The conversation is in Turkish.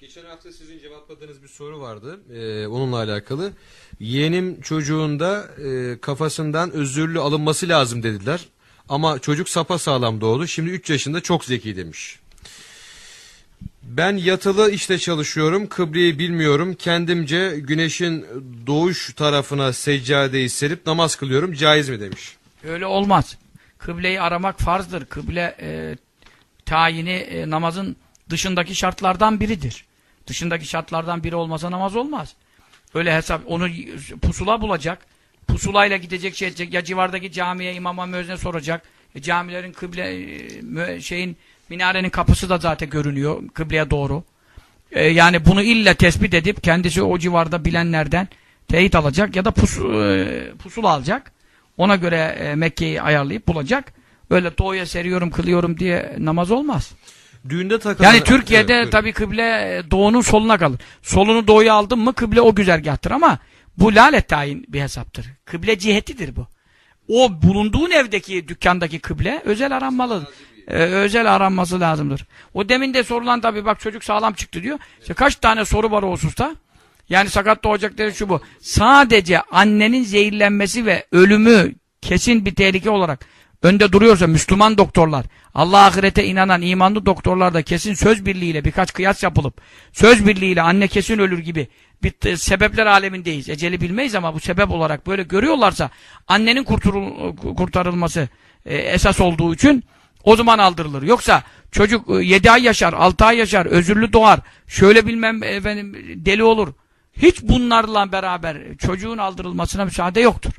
Geçen hafta sizin cevapladığınız bir soru vardı. Ee, onunla alakalı. Yeğenim çocuğunda e, kafasından özürlü alınması lazım dediler. Ama çocuk sapa sağlam doğdu. Şimdi 3 yaşında çok zeki demiş. Ben yatılı işte çalışıyorum. Kıbleyi bilmiyorum. Kendimce güneşin doğuş tarafına seccadeyi serip namaz kılıyorum. Caiz mi demiş. Öyle olmaz. Kıbleyi aramak farzdır. Kıble e, tayini e, namazın dışındaki şartlardan biridir. Dışındaki şartlardan biri olmasa namaz olmaz. Öyle hesap, onu pusula bulacak. Pusulayla gidecek şey edecek. Ya civardaki camiye, imama, müezzine soracak. E, camilerin kıble, e, şeyin, minarenin kapısı da zaten görünüyor. Kıbleye doğru. E, yani bunu illa tespit edip kendisi o civarda bilenlerden teyit alacak ya da pus, e, pusula alacak. Ona göre e, Mekke'yi ayarlayıp bulacak. Öyle doğuya seriyorum, kılıyorum diye namaz olmaz. Düğünde takılan... Yani Türkiye'de Evet, tabii kıble e, doğunun soluna kalır. Solunu doğuya aldın mı kıble o güzergahtır ama bu lalet tayin bir hesaptır. Kıble cihetidir bu. O bulunduğun evdeki dükkandaki kıble özel aranmalı. Ee, özel aranması lazımdır. O demin de sorulan tabii bak çocuk sağlam çıktı diyor. İşte kaç tane soru var o hususta? Yani sakat doğacak dedi şu bu. Sadece annenin zehirlenmesi ve ölümü kesin bir tehlike olarak önde duruyorsa Müslüman doktorlar, Allah ahirete inanan imanlı doktorlar da kesin söz birliğiyle birkaç kıyas yapılıp söz birliğiyle anne kesin ölür gibi bir sebepler alemindeyiz. Eceli bilmeyiz ama bu sebep olarak böyle görüyorlarsa annenin kurtarılması e, esas olduğu için o zaman aldırılır. Yoksa çocuk 7 ay yaşar, 6 ay yaşar, özürlü doğar, şöyle bilmem efendim deli olur. Hiç bunlarla beraber çocuğun aldırılmasına müsaade yoktur.